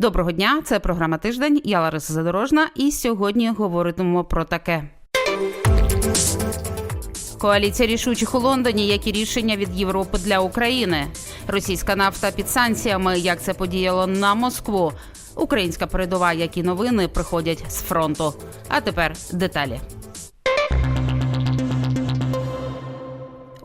Доброго дня, це програма Тиждень. Я Лариса Задорожна, і сьогодні говоритимемо про таке. Коаліція рішучих у Лондоні. Які рішення від Європи для України? Російська нафта під санкціями. Як це подіяло на Москву? Українська передова, які новини приходять з фронту. А тепер деталі.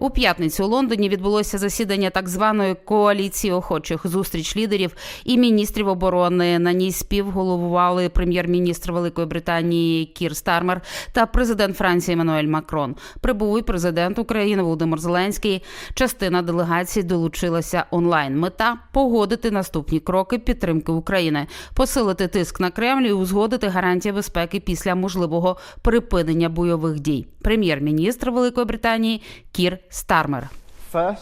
У п'ятницю у Лондоні відбулося засідання так званої коаліції охочих зустріч лідерів і міністрів оборони. На ній співголовували прем'єр-міністр Великої Британії Кір Стармер та президент Франції Еммануель Макрон. Прибув і президент України Володимир Зеленський. Частина делегації долучилася онлайн. Мета погодити наступні кроки підтримки України, посилити тиск на Кремль і узгодити гарантії безпеки після можливого припинення бойових дій. Прем'єр-міністр Великої Британії Кір Стармер. Gas.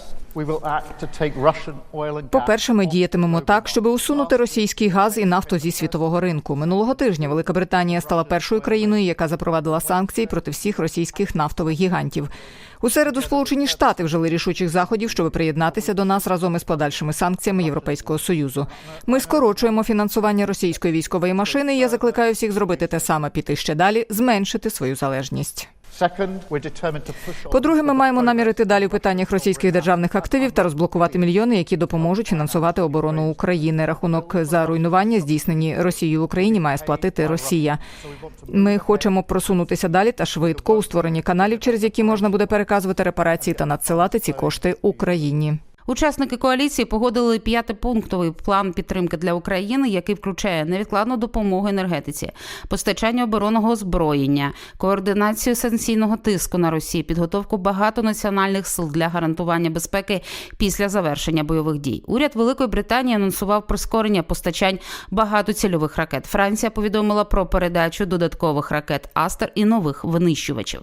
По-перше, ми діятимемо так, щоб усунути російський газ і нафту зі світового ринку. Минулого тижня Велика Британія стала першою країною, яка запровадила санкції проти всіх російських нафтових гігантів. У середу Сполучені Штати вжили рішучих заходів, щоб приєднатися до нас разом із подальшими санкціями Європейського союзу. Ми скорочуємо фінансування російської військової машини. і Я закликаю всіх зробити те саме, піти ще далі, зменшити свою залежність. По-друге, ми маємо намір іти далі в питаннях російських державних активів та розблокувати мільйони, які допоможуть фінансувати оборону України. Рахунок за руйнування, здійснені Росією в Україні, має сплатити Росія. Ми хочемо просунутися далі та швидко у створенні каналів, через які можна буде переказувати репарації та надсилати ці кошти Україні. Учасники коаліції погодили п'ятипунктовий план підтримки для України, який включає невідкладну допомогу енергетиці, постачання оборонного озброєння, координацію санкційного тиску на Росію, підготовку багатонаціональних сил для гарантування безпеки після завершення бойових дій. Уряд Великої Британії анонсував прискорення постачань багатоцільових ракет. Франція повідомила про передачу додаткових ракет Астер і нових винищувачів.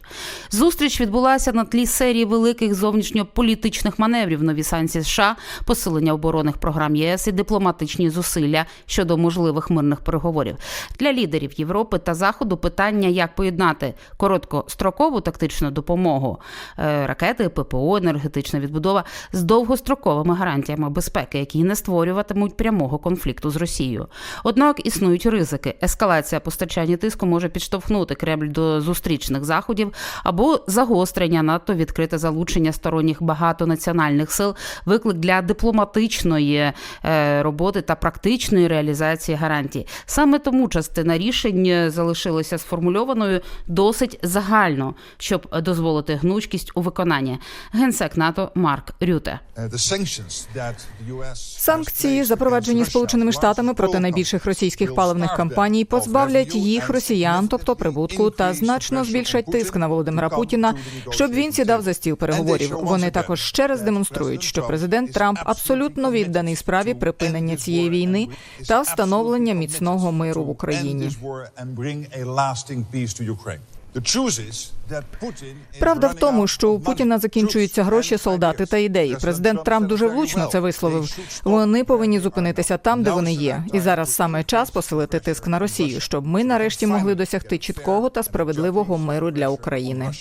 Зустріч відбулася на тлі серії великих зовнішньополітичних маневрів. Нові санкції США, посилення оборонних програм ЄС і дипломатичні зусилля щодо можливих мирних переговорів для лідерів Європи та Заходу. Питання, як поєднати короткострокову тактичну допомогу, е, ракети, ППО, енергетична відбудова з довгостроковими гарантіями безпеки, які не створюватимуть прямого конфлікту з Росією. Однак існують ризики. Ескалація постачання тиску може підштовхнути Кремль до зустрічних заходів або загострення надто відкрите залучення сторонніх багатонаціональних сил, виклик для дипломатичної е, роботи та практичної реалізації гарантій. Саме тому частина рішень е, залишилася сформульованою досить загально, щоб дозволити гнучкість у виконанні. Генсек НАТО Марк Рюте. Санкції, запроваджені Сполученими Штатами проти найбільших російських паливних компаній, позбавлять їх росіян, тобто прибутку, та значно збільшать тиск на Володимира Путіна, щоб він сідав за стіл переговорів. Вони також ще раз демонструють, що президент Трамп абсолютно відданий справі припинення цієї війни та встановлення міцного миру в Україні. Правда в тому, що у Путіна закінчуються гроші, солдати та ідеї. Президент Трамп дуже влучно це висловив. Вони повинні зупинитися там, де вони є. І зараз саме час посилити тиск на Росію, щоб ми нарешті могли досягти чіткого та справедливого миру для України.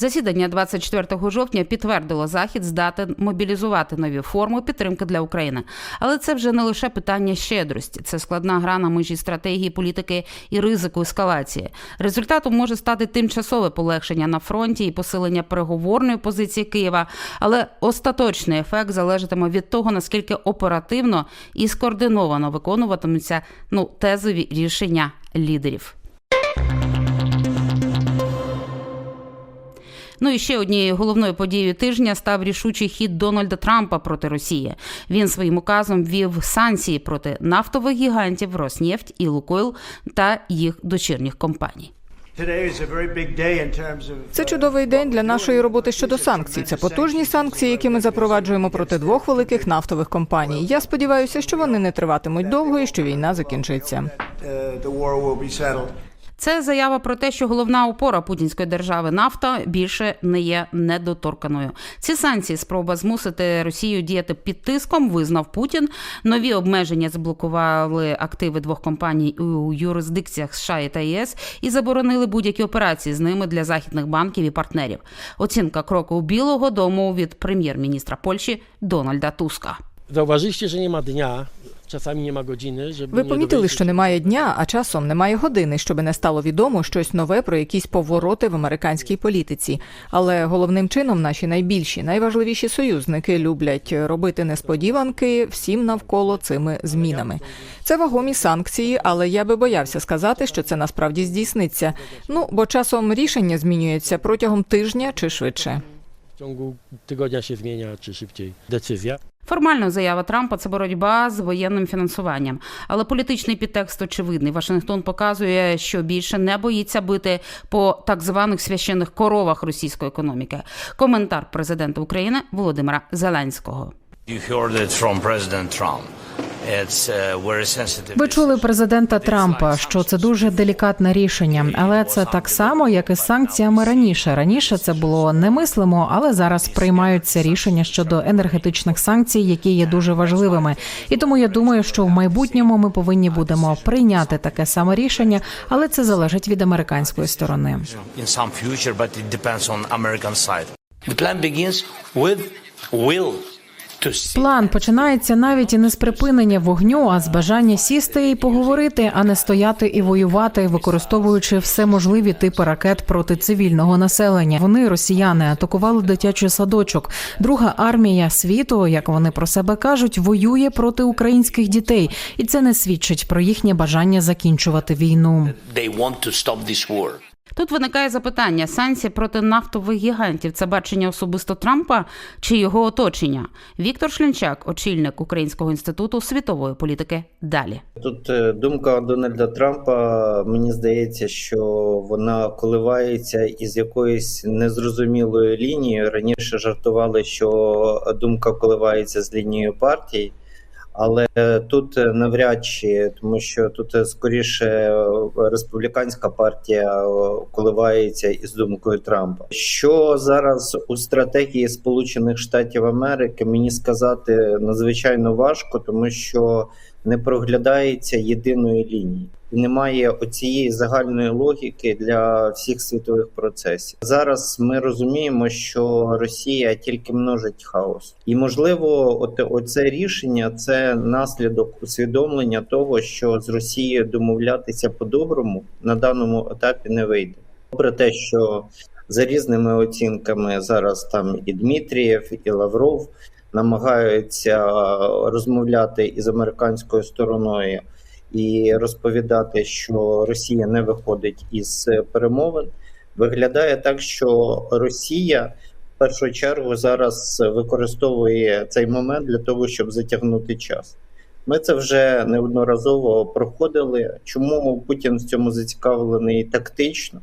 Засідання 24 жовтня підтвердило захід здатен мобілізувати нові форми підтримки для України. Але це вже не лише питання щедрості, це складна гра на межі стратегії, політики і ризику ескалації. Результатом може стати тимчасове полегшення на фронті і посилення переговорної позиції Києва. Але остаточний ефект залежатиме від того, наскільки оперативно і скоординовано виконуватимуться ну тезові рішення лідерів. Ну і ще однією головною подією тижня став рішучий хід Дональда Трампа проти Росії. Він своїм указом ввів санкції проти нафтових гігантів Роснефть і Лукойл та їх дочірніх компаній. Це чудовий день для нашої роботи щодо санкцій. Це потужні санкції, які ми запроваджуємо проти двох великих нафтових компаній. Я сподіваюся, що вони не триватимуть довго і що війна закінчиться. Це заява про те, що головна опора путінської держави нафта більше не є недоторканою. Ці санкції спроба змусити Росію діяти під тиском, визнав Путін. Нові обмеження заблокували активи двох компаній у юрисдикціях США та ЄС і заборонили будь-які операції з ними для західних банків і партнерів. Оцінка кроку Білого Дому від прем'єр-міністра Польщі Дональда Туска. Zauważyliście, że nie ma Ви помітили, що немає дня, а часом немає години, щоби не стало відомо щось нове про якісь повороти в американській політиці. Але головним чином наші найбільші, найважливіші союзники люблять робити несподіванки всім навколо цими змінами. Це вагомі санкції, але я би боявся сказати, що це насправді здійсниться. Ну бо часом рішення змінюється протягом тижня чи швидше. Ciągu tygodnia się zmienia, czy szybciej decyzja. Формально заява Трампа це боротьба з воєнним фінансуванням, але політичний підтекст очевидний. Вашингтон показує, що більше не боїться бити по так званих священних коровах російської економіки. Коментар президента України Володимира Зеленського. You heard it from President Trump. Ви чули президента Трампа, що це дуже делікатне рішення, але це так само, як і з санкціями раніше. Раніше це було немислимо, але зараз приймаються рішення щодо енергетичних санкцій, які є дуже важливими. І тому я думаю, що в майбутньому ми повинні будемо прийняти таке саме рішення, але це залежить від американської сторони. plan begins with will. План починається навіть і не з припинення вогню, а з бажання сісти і поговорити, а не стояти і воювати, використовуючи все можливі типи ракет проти цивільного населення. Вони, росіяни, атакували дитячий садочок. Друга армія світу, як вони про себе кажуть, воює проти українських дітей, і це не свідчить про їхнє бажання закінчувати війну. They want to stop this war. Тут виникає запитання: санкції проти нафтових гігантів це бачення особисто Трампа чи його оточення? Віктор Шлінчак, очільник Українського інституту світової політики. Далі. Тут е, думка Дональда Трампа, мені здається, що вона коливається із якоїсь незрозумілої лінії. Раніше жартували, що думка коливається з лінією партій, але тут навряд чи, тому що тут е, скоріше е, республіканська партія е, коливається із думкою Трампа. Що зараз у стратегії Сполучених Штатів Америки мені сказати надзвичайно важко, тому що не проглядається єдиної лінії. Немає оцієї загальної логіки для всіх світових процесів. Зараз ми розуміємо, що Росія тільки множить хаос, і можливо, от оце рішення це наслідок усвідомлення того, що з Росією домовлятися по-доброму на даному етапі не вийде. Попри те, що за різними оцінками зараз там і Дмитрієв, і Лавров намагаються розмовляти із американською стороною і розповідати, що Росія не виходить із перемовин. Виглядає так, що Росія в першу чергу зараз використовує цей момент для того, щоб затягнути час. Ми це вже неодноразово проходили. Чому Путін в цьому зацікавлений тактично?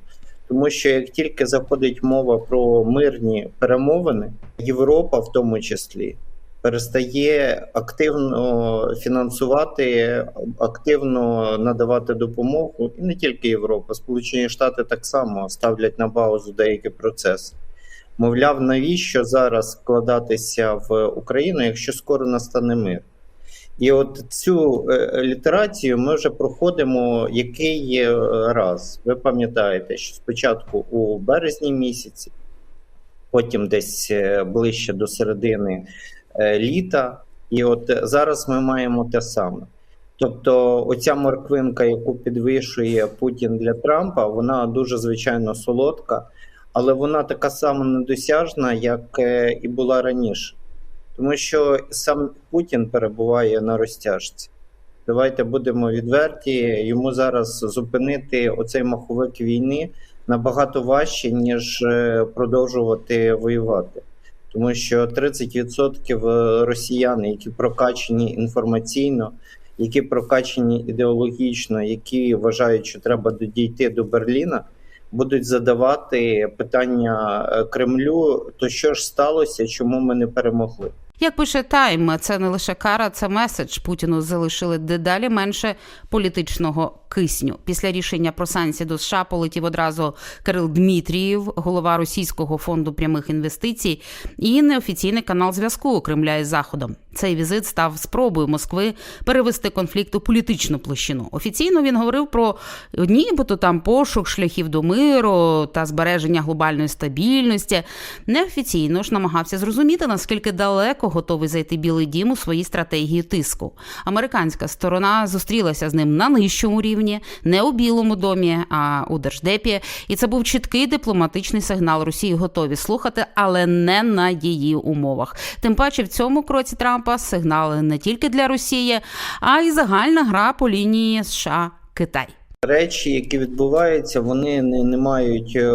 Тому що як тільки заходить мова про мирні перемовини, Європа в тому числі перестає активно фінансувати, активно надавати допомогу, і не тільки Європа, Сполучені Штати так само ставлять на паузу деякі процеси. Мовляв, навіщо зараз вкладатися в Україну, якщо скоро настане мир? І от цю е, літерацію ми вже проходимо який е, раз. Ви пам'ятаєте, що спочатку у березні місяці, потім десь е, ближче до середини літа, і от зараз ми маємо те саме. Тобто, оця морквинка, яку підвищує Путін для Трампа, вона дуже звичайно солодка, але вона така сама недосяжна, як і була раніше. Тому що сам Путін перебуває на розтяжці. Давайте будемо відверті. Йому зараз зупинити оцей маховик війни набагато важче, ніж е, продовжувати воювати. Тому що 30% росіян, які прокачені інформаційно, які прокачені ідеологічно, які вважають, що треба дійти до Берліна, будуть задавати питання е, Кремлю: то що ж сталося, чому ми не перемогли? Як пише Тайм, це не лише кара, це меседж. Путіну залишили дедалі менше політичного кисню. Після рішення про санкції до США полетів одразу Кирил Дмитрієв, голова російського фонду прямих інвестицій, і неофіційний канал зв'язку Кремля із Заходом. Цей візит став спробою Москви перевести конфлікт у політичну площину. Офіційно він говорив про нібито там пошук шляхів до миру та збереження глобальної стабільності. Неофіційно ж намагався зрозуміти, наскільки далеко готовий зайти Білий Дім у своїй стратегії тиску. Американська сторона зустрілася з ним на нижчому рівні, не у Білому домі, а у Держдепі. І це був чіткий дипломатичний сигнал Росії готові слухати, але не на її умовах. Тим паче в цьому кроці Трампа сигнали не тільки для Росії, а й загальна гра по лінії США Китай. Речі, які відбуваються, вони не, не мають е,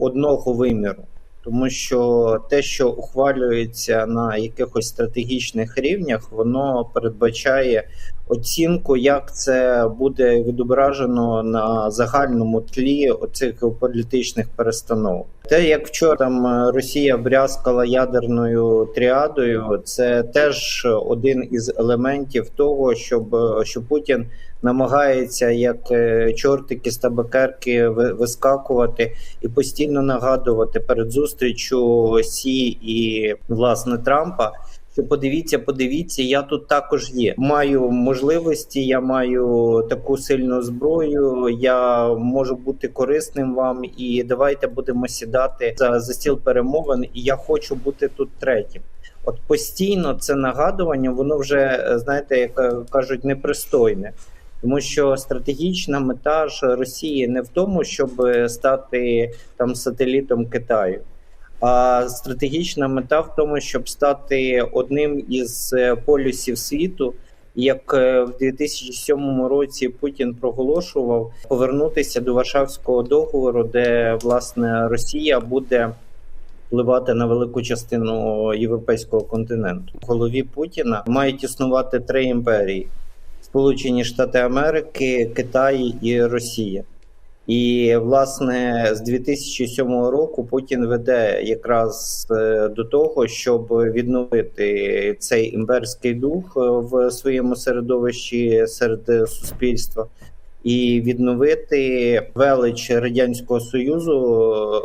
одного виміру. Тому що те, що ухвалюється на якихось стратегічних рівнях, воно передбачає оцінку, як це буде відображено на загальному тлі оцих політичних перестановок. Те, як вчора там Росія брязкала ядерною тріадою, це теж один із елементів того, щоб що Путін намагається як е, чортики з табакерки вискакувати і постійно нагадувати перед зустрічю Сі і власне Трампа. Що подивіться, подивіться, я тут також є. Маю можливості, я маю таку сильну зброю. Я можу бути корисним вам, і давайте будемо сідати за, за стіл перемовин. І я хочу бути тут третім. От постійно це нагадування, воно вже е, знаєте, як е, кажуть, непристойне. Тому що стратегічна мета ж Росії не в тому, щоб стати там сателітом Китаю, а стратегічна мета в тому, щоб стати одним із е, полюсів світу, як е, в 2007 році Путін проголошував повернутися до Варшавського договору, де власне Росія буде впливати на велику частину європейського континенту. В голові Путіна мають існувати три імперії: Сполучені Штати Америки, Китай і Росія. І власне з 2007 року Путін веде якраз е, до того, щоб відновити цей імперський дух е, в своєму середовищі серед суспільства. І відновити велич радянського союзу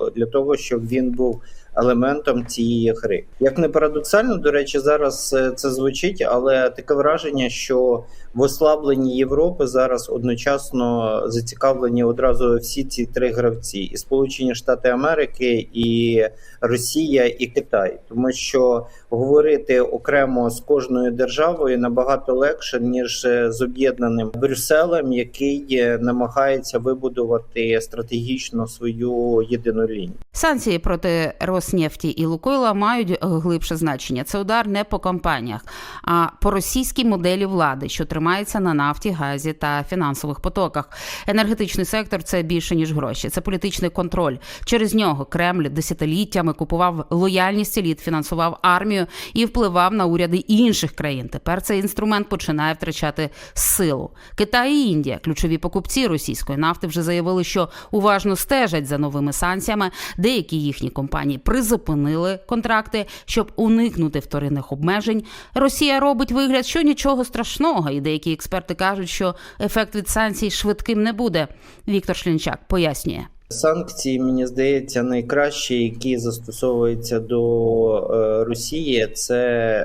е, для того, щоб він був елементом цієї гри. Як не парадоксально, до речі, зараз це звучить, але таке враження, що в ослабленні Європи зараз одночасно зацікавлені одразу всі ці три гравці: і Сполучені Штати Америки, і Росія, і Китай, тому що говорити окремо з кожною державою набагато легше ніж з об'єднаним Брюсселем, який намагається вибудувати стратегічно свою єдину лінію. Санкції проти Роснефті і Лукойла мають глибше значення. Це удар не по компаніях, а по російській моделі влади, що тримається на нафті, газі та фінансових потоках. Енергетичний сектор це більше ніж гроші. Це політичний контроль. Через нього Кремль десятиліттями купував лояльність еліт, фінансував армію і впливав на уряди інших країн. Тепер цей інструмент починає втрачати силу. Китай і Індія, ключові покупці російської нафти, вже заявили, що уважно стежать за новими санкціями. Деякі їхні компанії призупинили контракти, щоб уникнути вторинних обмежень. Росія робить вигляд, що нічого страшного, і деякі експерти кажуть, що ефект від санкцій швидким не буде. Віктор Шлінчак пояснює. Санкції, мені здається, найкращі, які застосовуються до е, Росії, це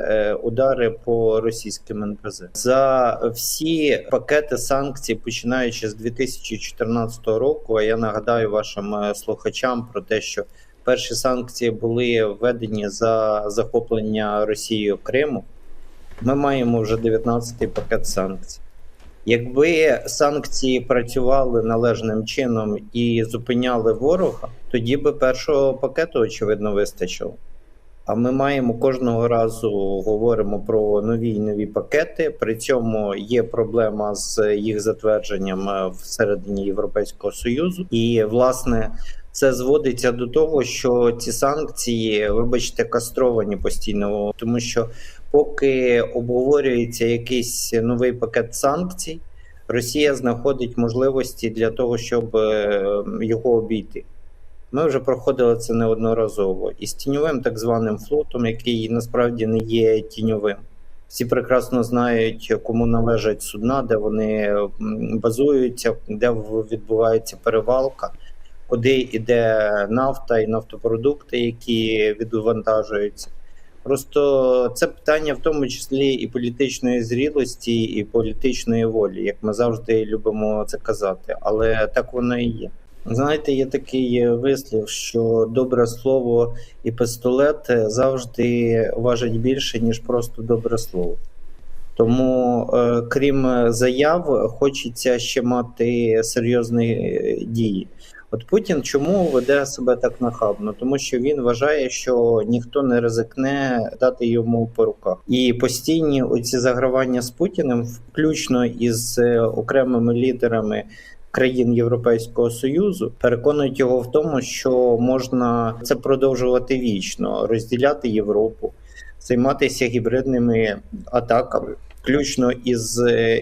е, удари по російським НПЗ. За всі пакети санкцій, починаючи з 2014 року. А я нагадаю вашим е, слухачам про те, що перші санкції були введені за захоплення Росією Криму. Ми маємо вже 19-й пакет санкцій. Якби санкції працювали належним чином і зупиняли ворога, тоді би першого пакету, очевидно, вистачило. А ми маємо кожного разу говоримо про нові і нові пакети. При цьому є проблема з їх затвердженням е, всередині Європейського союзу, і власне це зводиться до того, що ці санкції, вибачте, кастровані постійно, тому що поки обговорюється якийсь новий пакет санкцій, Росія знаходить можливості для того, щоб е, його обійти. Ми вже проходили це неодноразово і з тіньовим так званим флотом, який насправді не є тіньовим. Всі прекрасно знають, кому належать судна, де вони базуються, де відбувається перевалка, куди йде нафта і нафтопродукти, які відвантажуються. Просто це питання в тому числі і політичної зрілості, і політичної волі, як ми завжди любимо це казати. Але так воно і є. Знаєте, є такий вислів, що добре слово і пистолет завжди важить більше, ніж просто добре слово. Тому, е, крім заяв, хочеться ще мати серйозні дії. От Путін чому веде себе так нахабно? Тому що він вважає, що ніхто не ризикне дати йому по руках. І постійні оці загравання з Путіним, включно із е, окремими лідерами країн Європейського союзу, переконують його в тому, що можна це продовжувати вічно, розділяти Європу, займатися гібридними атаками. Включно із е,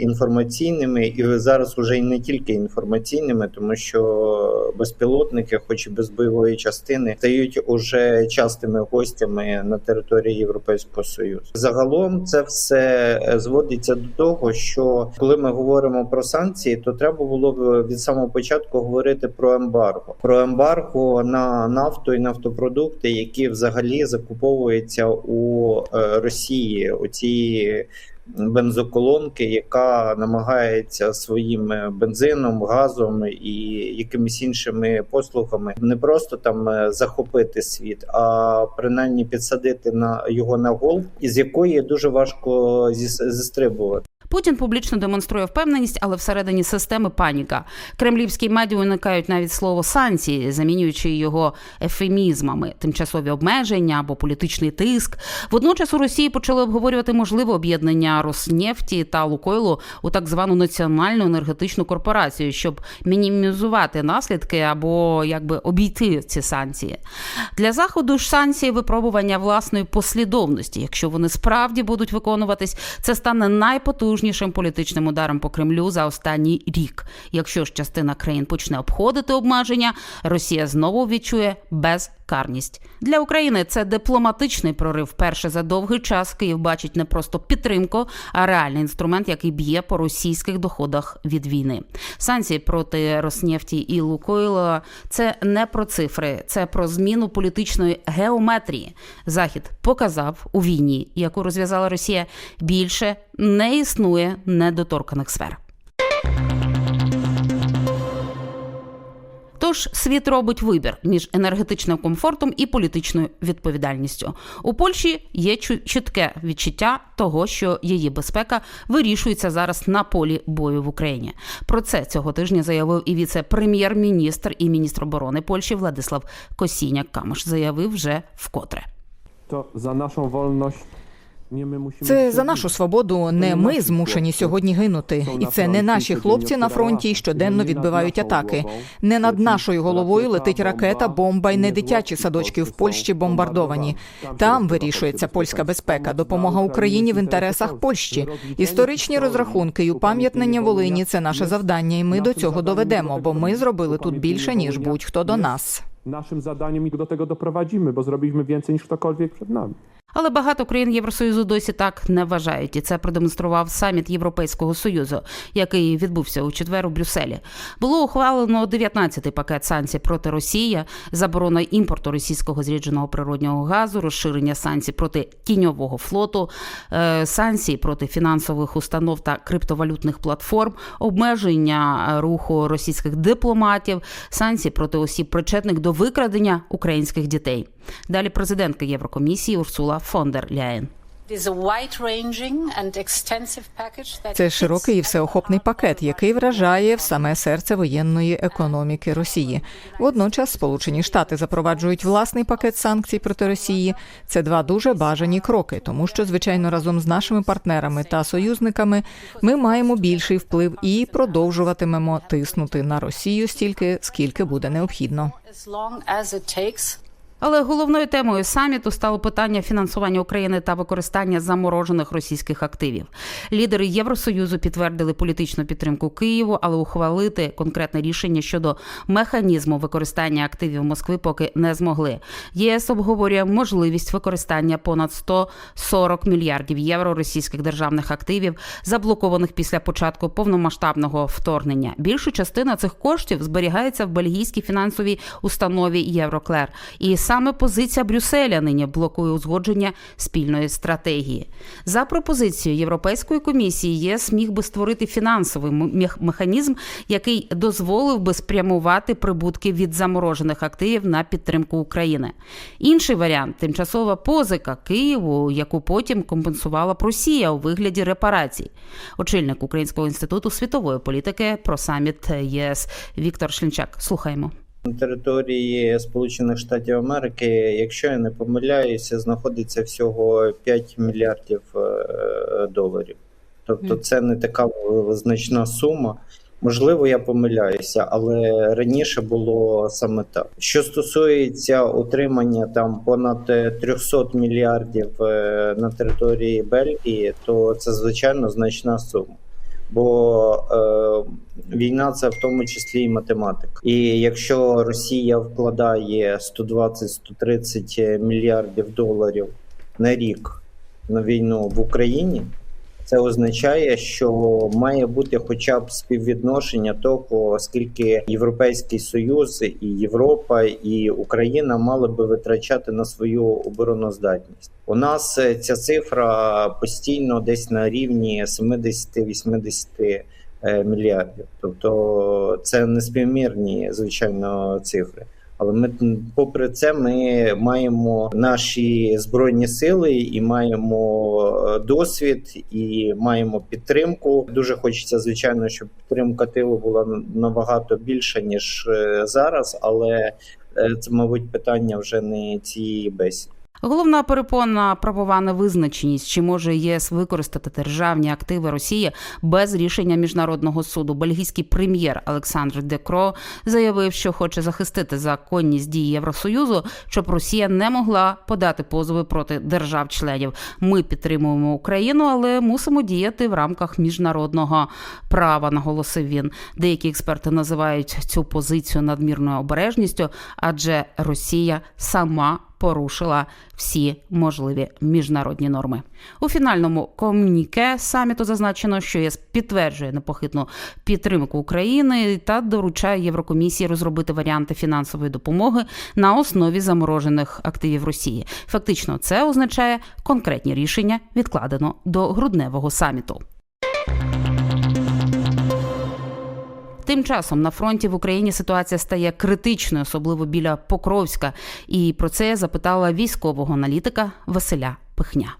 інформаційними, і зараз уже й не тільки інформаційними, тому що безпілотники, хоч і без бойової частини, стають уже частими гостями на території Європейського союзу. Загалом це все е, зводиться до того, що коли ми говоримо про санкції, то треба було б від самого початку говорити про ембарго, про ембарго на нафту і нафтопродукти, які взагалі закуповуються у е, Росії. Оці бензоколонки, яка намагається своїм е, бензином, газом і якимись іншими послугами не просто там е, захопити світ, а принаймні підсадити на його на гол, із якої дуже важко зіс- зістрибувати. Путін публічно демонструє впевненість, але всередині системи паніка. Кремлівські медіа уникають навіть слово санкції, замінюючи його ефемізмами, тимчасові обмеження або політичний тиск. Водночас у Росії почали обговорювати можливе об'єднання Роснефті та Лукойлу у так звану національну енергетичну корпорацію, щоб мінімізувати наслідки або якби обійти ці санкції. Для заходу ж санкції випробування власної послідовності. Якщо вони справді будуть виконуватись, це стане найпотужнішим політичним ударом по Кремлю за останній рік. Якщо ж частина країн почне обходити обмеження, Росія знову відчує безкарність. Для України це дипломатичний прорив. Перше за довгий час Київ бачить не просто підтримку, а реальний інструмент, який б'є по російських доходах від війни. Санкції проти Роснефті і Лукойла це не про цифри, це про зміну політичної геометрії. Захід показав у війні, яку розв'язала Росія, більше не існує недоторканих сфер. Тож світ робить вибір між енергетичним комфортом і політичною відповідальністю. У Польщі є чітке відчуття того, що її безпека вирішується зараз на полі бою в Україні. Про це цього тижня заявив і віце-прем'єр-міністр і міністр оборони Польщі Владислав Косіняк Камиш. Заявив вже вкотре. Wolność nie my musimy. Це за нашу свободу не ми змушені сьогодні гинути, і це не наші хлопці на фронті й щоденно відбивають атаки. Не над нашою головою летить ракета, бомба і не дитячі садочки в Польщі бомбардовані. Там вирішується польська безпека, допомога Україні в інтересах Польщі. Історичні розрахунки й упам'ятнення Волині це наше завдання, і ми до цього доведемо, бо ми зробили тут більше ніж будь-хто до нас. Naszym zadaniem i do tego doprowadzimy, bo zrobiliśmy więcej niż ktokolwiek przed nami. Але багато країн Євросоюзу досі так не вважають, і це продемонстрував саміт Європейського союзу, який відбувся у четвер у Брюсселі. Було ухвалено 19-й пакет санкцій проти Росії, заборона імпорту російського зрідженого природнього газу, розширення санкцій проти тіньового флоту, е, санкції проти фінансових установ та криптовалютних платформ, обмеження е, руху російських дипломатів, санкції проти осіб, причетних до викрадення українських дітей. Далі президентка Єврокомісії Урсула фон дер Ляєн. Це широкий і всеохопний пакет, який вражає в саме серце воєнної економіки Росії. Водночас Сполучені Штати запроваджують власний пакет санкцій проти Росії. Це два дуже бажані кроки, тому що, звичайно, разом з нашими партнерами та союзниками ми маємо більший вплив і продовжуватимемо тиснути на Росію стільки, скільки буде необхідно. Але головною темою саміту стало питання фінансування України та використання заморожених російських активів. Лідери Євросоюзу підтвердили політичну підтримку Києву, але ухвалити конкретне рішення щодо механізму використання активів Москви поки не змогли. ЄС обговорює можливість використання понад 140 мільярдів євро російських державних активів, заблокованих після початку повномасштабного вторгнення. Більша частина цих коштів зберігається в бельгійській фінансовій установі Євроклер. І саме позиція Брюсселя нині блокує узгодження спільної стратегії. За пропозицією Європейської комісії ЄС міг би створити фінансовий механізм, який дозволив би спрямувати прибутки від заморожених активів на підтримку України. Інший варіант тимчасова позика Києву, яку потім компенсувала б Росія у вигляді репарацій. Очільник Українського інституту світової політики про саміт ЄС Віктор Шлінчак. Слухаємо. На території Сполучених Штатів Америки, якщо я не помиляюся, знаходиться всього 5 мільярдів е, доларів. Тобто це не така е, значна сума. Можливо, я помиляюся, але раніше було саме так. Що стосується отримання там понад е, 300 мільярдів е, на території Бельгії, то це звичайно значна сума. Бо е, війна це в тому числі і математика. І якщо Росія вкладає 120-130 мільярдів доларів на рік на війну в Україні, це означає, що має бути хоча б співвідношення того, скільки Європейський Союз і Європа і Україна мали би витрачати на свою обороноздатність. У нас е, ця цифра постійно десь на рівні 70-80 е, мільярдів. Тобто це неспівмірні, звичайно, цифри. Але ми, попри це, ми маємо наші збройні сили і маємо е, досвід, і маємо підтримку. Дуже хочеться, звичайно, щоб підтримка тилу була набагато більша ніж е, зараз, але е, це, мабуть, питання вже не цієї бесіди. Головна перепона правова невизначеність, чи може ЄС використати державні активи Росії без рішення міжнародного суду. Бельгійський прем'єр Олександр Декро заявив, що хоче захистити законність дій Євросоюзу, щоб Росія не могла подати позови проти держав-членів. Ми підтримуємо Україну, але мусимо діяти в рамках міжнародного права. Наголосив він. Деякі експерти називають цю позицію надмірною обережністю, адже Росія сама порушила всі можливі міжнародні норми. У фінальному комуніке саміту зазначено, що ЄС підтверджує непохитну підтримку України та доручає Єврокомісії розробити варіанти фінансової допомоги на основі заморожених активів Росії. Фактично, це означає конкретні рішення відкладено до грудневого саміту. Тим часом на фронті в Україні ситуація стає критичною, особливо біля Покровська. І про це я запитала військового аналітика Василя Пихня.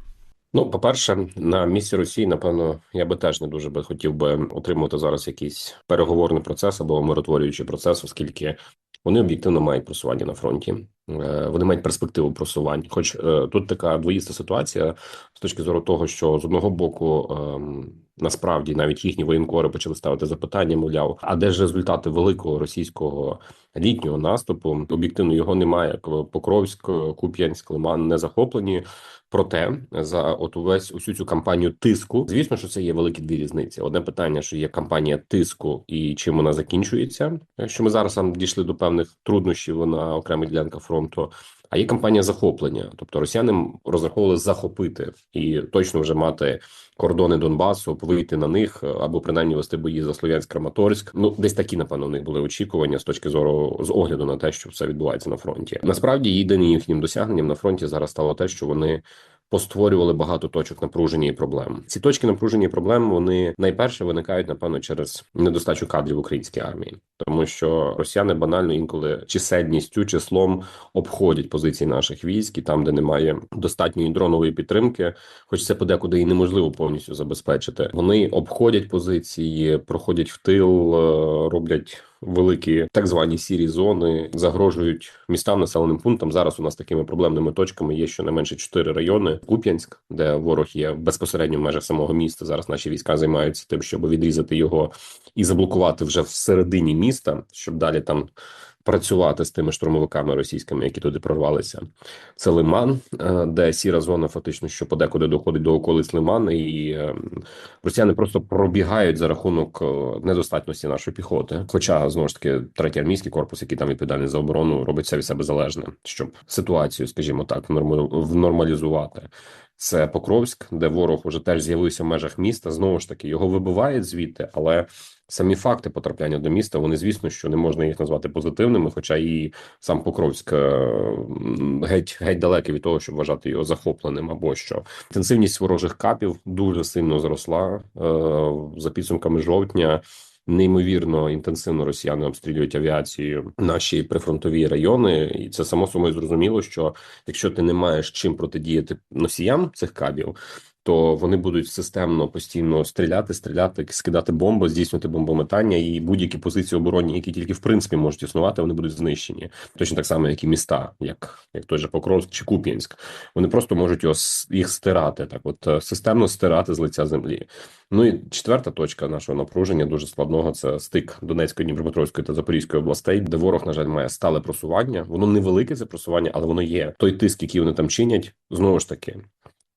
Ну, по-перше, на місці Росії, напевно, я би теж не дуже би хотів би отримувати зараз якийсь переговорний процес або миротворюючий процес, оскільки вони об'єктивно мають просування на фронті. Е, Вони мають перспективу просувань. Хоч е, тут така двоїста ситуація з точки зору того, що з одного боку ем, насправді навіть їхні воєнкори почали ставити запитання, мовляв, а де ж результати великого російського літнього наступу? Об'єктивно його немає. Покровськ, Куп'янськ, Лиман не захоплені. Проте за от увесь усю цю кампанію тиску, звісно, що це є великі дві різниці. Одне питання, що є кампанія тиску і чим вона закінчується. Що ми зараз там дійшли до певних труднощів на окремих ділянках фронту. А є кампанія захоплення, тобто росіяни розраховували захопити і точно вже мати кордони Донбасу, вийти на них або принаймні вести бої за Слов'янськ Краматорськ. Ну десь такі, напевно, у них були очікування з точки зору з огляду на те, що все відбувається на фронті. Насправді єдиним їхнім досягненням на фронті зараз стало те, що вони. Постворювали багато точок напруження і проблем. Ці точки напруження і проблем вони найперше виникають напевно через недостачу кадрів в українській армії, тому що росіяни банально інколи чисельністю, числом обходять позиції наших військ і там, де немає достатньої дронової підтримки, хоч це подекуди і неможливо повністю забезпечити. Вони обходять позиції, проходять в тил, е, роблять великі так звані сірі зони, загрожують містам населеним пунктам. Зараз у нас такими проблемними точками є щонайменше чотири райони: Куп'янськ, де ворог є безпосередньо в межах самого міста. Зараз наші війська займаються тим, щоб відрізати його і заблокувати вже всередині міста, щоб далі там працювати з тими штурмовиками російськими, які туди прорвалися. Це Лиман, е, де сіра зона фактично що подекуди доходить до околиць Лимана, і е, росіяни просто пробігають за рахунок е, недостатності нашої піхоти. Хоча знову ж таки третій армійський корпус, який там відповідальний за оборону, робить все від себе залежне, щоб ситуацію, скажімо так, норма- внормалізувати. Це Покровськ, де ворог уже теж з'явився в межах міста. Знову ж таки, його вибивають звідти, але самі факти потрапляння до міста, вони звісно, що не можна їх назвати позитивними. Хоча і сам Покровськ е, геть геть далекий від того, щоб вважати його захопленим, або що інтенсивність ворожих капів дуже сильно зросла е, за підсумками жовтня. Неймовірно інтенсивно росіяни обстрілюють авіацією наші прифронтові райони, і це само собою зрозуміло, що якщо ти не маєш чим протидіяти носіям цих кабів, то вони будуть системно постійно стріляти, стріляти, скидати бомби, здійснювати бомбометання, і будь-які позиції оборонні, які тільки в принципі можуть існувати, вони будуть знищені. Точно так само, як і міста, як, як той же Покровськ чи Куп'янськ. Вони просто можуть його їх стирати, так от е, системно стирати з лиця землі. Ну і четверта точка нашого напруження дуже складного це стик Донецької, Дніпропетровської та Запорізької областей, де ворог, на жаль, має стале просування. Воно невелике це просування, але воно є. Той тиск, який вони там чинять, знову ж таки.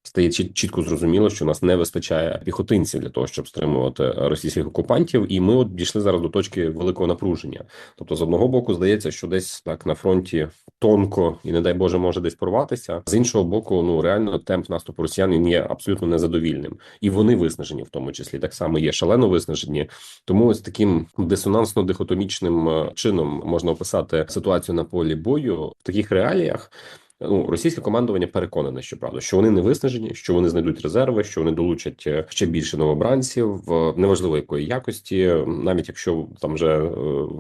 Стає чіт- чітко зрозуміло, що нас не вистачає піхотинців для того, щоб стримувати російських окупантів, і ми от дійшли зараз до точки великого напруження. Тобто, з одного боку, здається, що десь так на фронті тонко і не дай Боже може десь порватися. З іншого боку, ну реально темп наступу росіян він є абсолютно незадовільним, і вони виснажені, в тому числі так само є шалено виснажені. Тому ось таким дисонансно-дихотомічним е, чином можна описати ситуацію на полі бою в таких реаліях. Ну, російське командування переконане, що правда, що вони не виснажені, що вони знайдуть резерви, що вони долучать е, ще більше новобранців, е, неважливо якої якості, навіть якщо там вже е,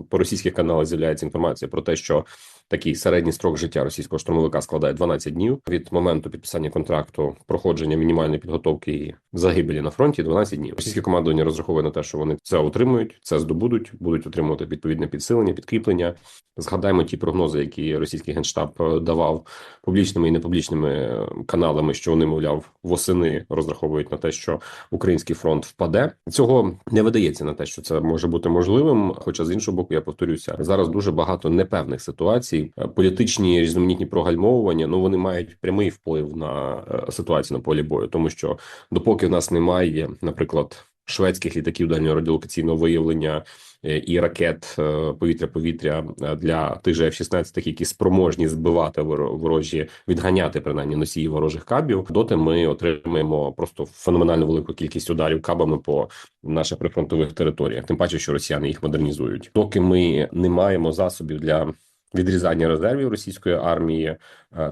по російських каналах з'являється інформація про те, що такий середній строк життя російського штурмовика складає 12 днів від моменту підписання контракту, проходження мінімальної підготовки і загибелі на фронті 12 днів. Російське командування розраховує на те, що вони це отримують, це здобудуть, будуть отримувати відповідне підсилення, підкріплення. Згадаємо ті прогнози, які російський генштаб давав публічними і непублічними е, каналами, що вони, мовляв, восени розраховують на те, що український фронт впаде. Цього не видається на те, що це може бути можливим. Хоча з іншого боку, я повторюся, зараз дуже багато непевних ситуацій. Е, Політичні різноманітні прогальмовування ну вони мають прямий вплив на е, ситуацію на полі бою, тому що допоки в нас немає, наприклад. Шведських літаків дальнього радіолокаційного виявлення і ракет е, повітря-повітря е, для тих же F-16, які спроможні збивати воро- ворожі, відганяти принаймні носії ворожих кабів. Доти ми отримаємо просто феноменально велику кількість ударів кабами по наших прифронтових територіях. Тим паче, що росіяни їх модернізують. Доки ми не маємо засобів для відрізання резервів російської армії, е,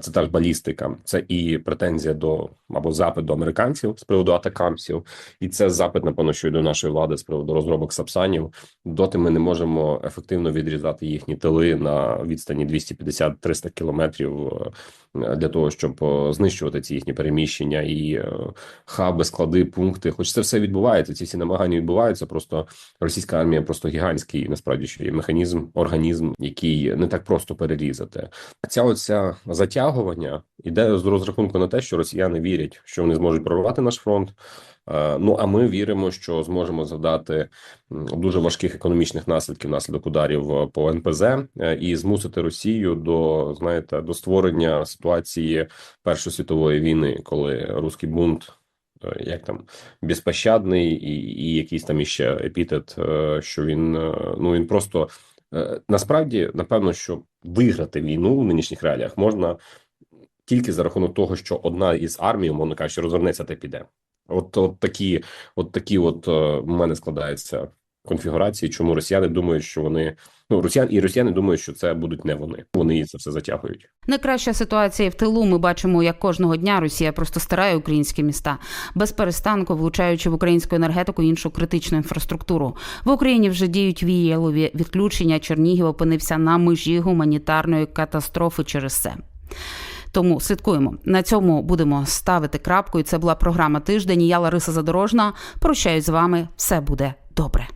це теж балістика, це і претензія до або запит до американців з приводу атакамсів, і це запит, напевно, що й до нашої влади з приводу розробок сапсанів. Доти ми не можемо ефективно відрізати їхні тили на відстані 250-300 кілометрів е, для того, щоб е, знищувати ці їхні переміщення і е, хаби, склади, пункти. Хоч це все відбувається, ці всі намагання відбуваються. Просто російська армія просто гігантський, насправді що є механізм, організм, який не так просто перерізати. А Ця оця затягування іде з розрахунку на те, що росіяни вірять, що вони зможуть прорвати наш фронт. Е, Ну а ми віримо, що зможемо завдати дуже важких економічних наслідків внаслідок ударів е, по НПЗ е, і змусити Росію до знаєте до створення ситуації Першої світової війни, коли руський бунт. Як там безпощадний, і, і якийсь там іще епітет, що він ну він просто насправді напевно, що виграти війну в нинішніх реаліях можна тільки за рахунок того, що одна із армій, умовно кажучи, розвернеться та піде. От, от такі, от такі, от у мене складаються конфігурації, чому росіяни думають, що вони ну росіян і росіяни думають, що це будуть не вони. Вони це все затягують. Найкраща ситуація в тилу. Ми бачимо, як кожного дня Росія просто стирає українські міста без перестанку, влучаючи в українську енергетику іншу критичну інфраструктуру. В Україні вже діють віялові відключення. Чернігів опинився на межі гуманітарної катастрофи через це. Тому слідкуємо на цьому. Будемо ставити крапку. І це була програма тиждень. Я Лариса Задорожна. Прощаюсь з вами. Все буде добре.